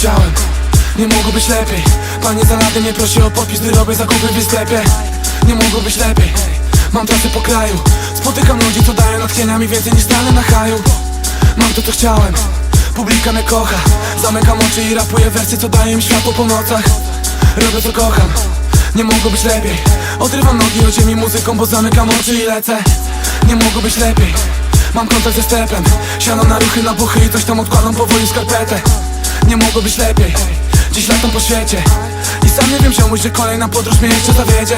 Nie mogło być lepiej. Pani za lady mnie prosi o podpis, gdy robię zakupy w sklepie. Nie mogło być lepiej Mam trasy po kraju. Spotykam ludzi, co dają natchnienia mi więcej niż stale na haju. Mam to, co chciałem Publika mnie kocha. Zamykam oczy i rapuję wersy, co daje mi światło po nocach. Robię co kocham Nie mogło być lepiej. Odrywam nogi od ziemi muzyką, bo zamykam oczy i lecę. Nie mogło być lepiej Mam kontakt ze stepem Siano na ruchy, na buchy i coś tam odkładam powoli skarpetę Nie mogło być lepiej. Dziś latam po świecie. I sam nie wiem ziomuś, że kolejna podróż mnie jeszcze zawiedzie.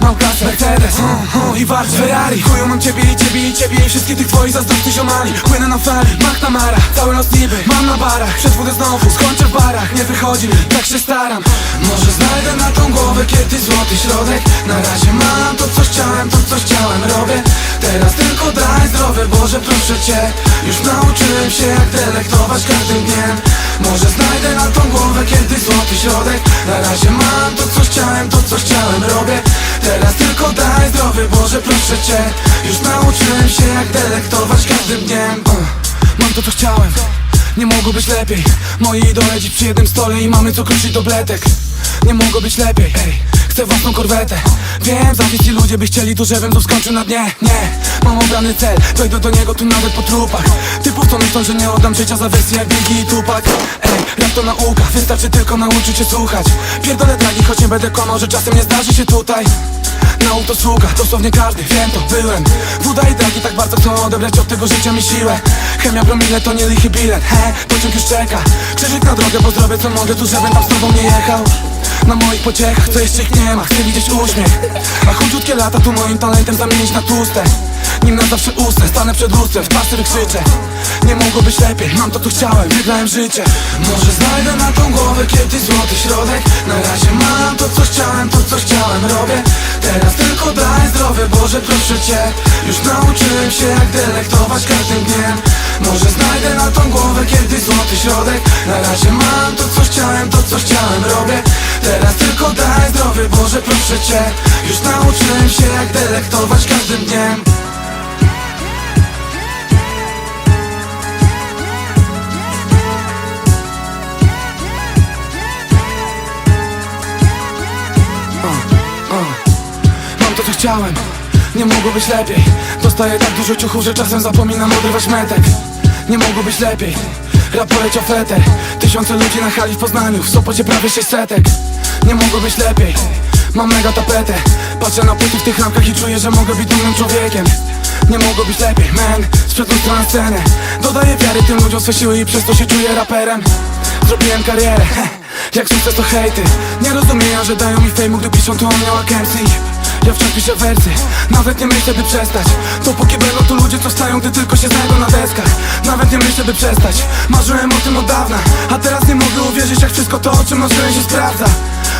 Mam klasę Mercedes uh, uh, i warcz Ferrari. Chuju mam ciebie i ciebie i ciebie i wszystkich tych twoich zazdrosnych ziomali. Płynę na fali, McNamara, cały noc niby. Mam na barach, wódę znowu skończę w barach Nie wychodzi mi, tak się staram. Może znajdę na tą głowę kiedy złoty środek. Na razie mam to co chciałem, to co chciałem robię. Teraz tylko daj zdrowie Boże proszę Cię. Już nauczyłem się jak delektować każdym dniem. Może znajdę na tą głowę kiedy złoty środek. Na razie mam to co chciałem, to co chciałem robię. Teraz tylko daj zdrowie Boże proszę Cię. Już nauczyłem się jak delektować każdym dniem. Uh, Mam to co chciałem. Nie mogło być lepiej. Moi idole dziś przy jednym stole i mamy co kruszyć do bletek Nie mogło być lepiej, ej Chcę własną korwetę. Wiem, zawisli ludzie by chcieli tu, żebym tu skończył na dnie. Nie, mam obrany cel Dojdę do niego tu nawet po trupach. Typów co myślą, że nie oddam życia za wersję jak Biggie i Tupac. Ej, rap to nauka, wystarczy tylko nauczyć się słuchać. Pierdolę dragi, choć nie będę kłamał, że czasem nie zdarzy się tutaj. Nauk to sługa, dosłownie każdy, wiem to, byłem. Woda i dragi tak bardzo chcą odebrać od tego życia mi siłę. Chemia promile to nie lichy bilet, he, pociąg już czeka. Krzyżyk na drogę, bo zrobię co mogę tu, żebym tam z tobą nie jechał na moich pociechach, co jeszcze ich nie ma, chcę widzieć uśmiech. A chudziutkie lata tu moim talentem zamienić na tłuste. Nim na zawsze usnę, stanę przed lustrem, w twarz krzyczę. Nie mogło być lepiej, mam to co chciałem, wygrałem życie. Może znajdę na tą głowę kiedy złoty środek. Na razie mam to co chciałem, to co chciałem robię. Teraz tylko daj zdrowie, Boże proszę Cię. Już nauczyłem się jak delektować każdym dniem. Może znajdę na tą głowę kiedy złoty środek. Na razie mam to co chciałem, to co chciałem robię Teraz tylko daj zdrowie, Boże proszę Cię. Już nauczyłem się jak delektować każdym dniem. Mam to co chciałem, nie mogło być lepiej. Dostaję tak dużo ciuchów, że czasem zapominam odrywać metek. Nie mogło być lepiej Rap poleciał feter Tysiące ludzi na hali w Poznaniu. W Sopocie prawie 600 Nie mogło być lepiej. Mam mega tapetę. Patrzę na płyty w tych ramkach i czuję, że mogę być dumnym człowiekiem. Nie mogło być lepiej, man Sprzed lustra na scenę. Dodaję wiary tym ludziom swe siły i przez to się czuję raperem. Zrobiłem karierę, jak sukces to hejty. Nie rozumieją, że dają mi fejmu, gdy piszą to o mnie MC ja wciąż piszę wersy, nawet nie myślę by przestać. Dopóki będą tu ludzie, co stają, gdy tylko się znajdą na deskach. Nawet nie myślę by przestać, marzyłem o tym od dawna A teraz nie mogę uwierzyć, jak wszystko to, o czym marzyłem się sprawdza.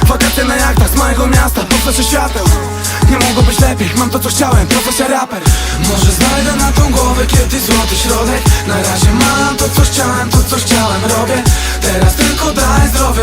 Wakacje na jachtach z małego miasta, po flesze świateł. Nie mogło być lepiej, mam to co chciałem, profesja raper. Może znajdę na tą głowę kiedy złoty środek. Na razie mam to co chciałem, to co chciałem robię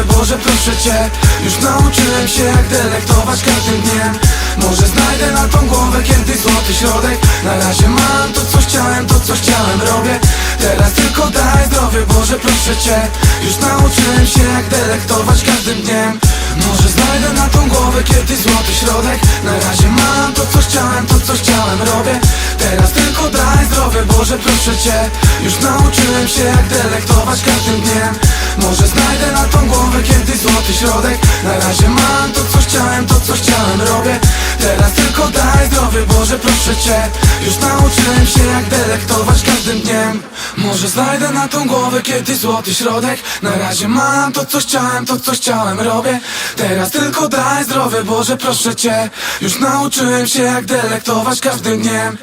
Boże proszę Cię. Już nauczyłem się jak delektować każdym dniem. Może znajdę na tą głowę kiedy złoty środek. Na razie mam to co chciałem, to co chciałem robię. Teraz tylko daj zdrowie, Boże proszę Cię. Już nauczyłem się jak delektować każdym dniem. Może znajdę na tą głowę kiedy złoty środek. Na razie mam to co chciałem, to co chciałem robię. Teraz tylko daj zdrowie, Boże proszę Cię. Już nauczyłem się jak delektować każdym dniem. Może znajdę na tą kiedy złoty środek? Na razie mam to co chciałem, to co chciałem robię. Teraz tylko daj zdrowie, Boże proszę Cię. Już nauczyłem się jak delektować każdym dniem. Może znajdę na tą głowę kiedy złoty środek? Na razie mam to co chciałem, to co chciałem robię. Teraz tylko daj zdrowie, Boże proszę Cię. Już nauczyłem się jak delektować każdym dniem